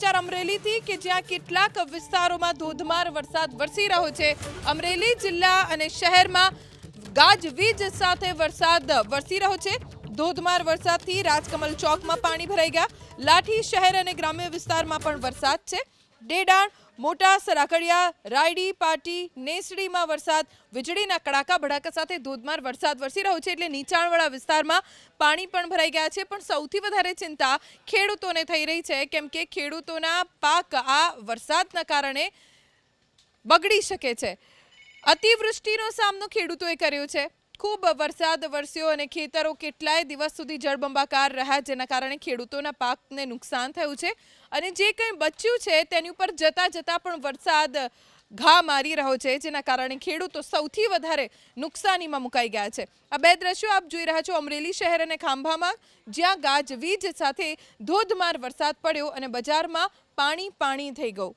સમાચાર અમરેલીથી કે જ્યાં કેટલાક વિસ્તારોમાં ધોધમાર વરસાદ વરસી રહ્યો છે. અમરેલી જિલ્લા અને શહેરમાં ગાજવીજ સાથે વરસાદ વરસી રહ્યો છે. ધોધમાર વરસાદથી રાજકમલ ચોકમાં પાણી ભરાઈ ગયા. લાઠી શહેર અને ગ્રામ્ય વિસ્તારમાં પણ વરસાદ છે. ડેડાણ મોટા સરાકડિયા, રાયડી, પાટી, નેસડીમાં વરસાદ, વીજળીના કડાકા ભડાકા સાથે ધોધમાર વરસાદ વરસી રહ્યો છે એટલે નીચાણવાળા વિસ્તારમાં પાણી પણ ભરાઈ ગયા છે. પણ સૌથી વધારે ચિંતા ખેડૂતોને થઈ રહી છે, કેમ કે ખેડૂતોના પાક આ વરસાદના કારણે બગડી શકે છે. અતિવૃષ્ટિનો સામનો ખેડૂતોએ કર્યો છે. ખૂબ વરસાદ વરસ્યો અને ખેતરો કેટલાય દિવસ સુધી જળબંબાકાર રહ્યા, જેના કારણે ખેડૂતોના પાકને નુકસાન થયું છે. અને જે કંઈ બચ્યું છે, તેની ઉપર જતા જતા પણ વરસાદ ઘા મારી રહ્યો છે, જેના કારણે ખેડૂતો સૌથી વધારે નુકસાનીમાં મુકાઈ ગયા છે. આ બે દ્રશ્યો આપ જોઈ રહ્યા છો અમરેલી શહેર અને ખાંભામાં, જ્યાં ગાજવીજ સાથે ધોધમાર વરસાદ પડ્યો અને બજારમાં પાણી પાણી થઈ ગયું.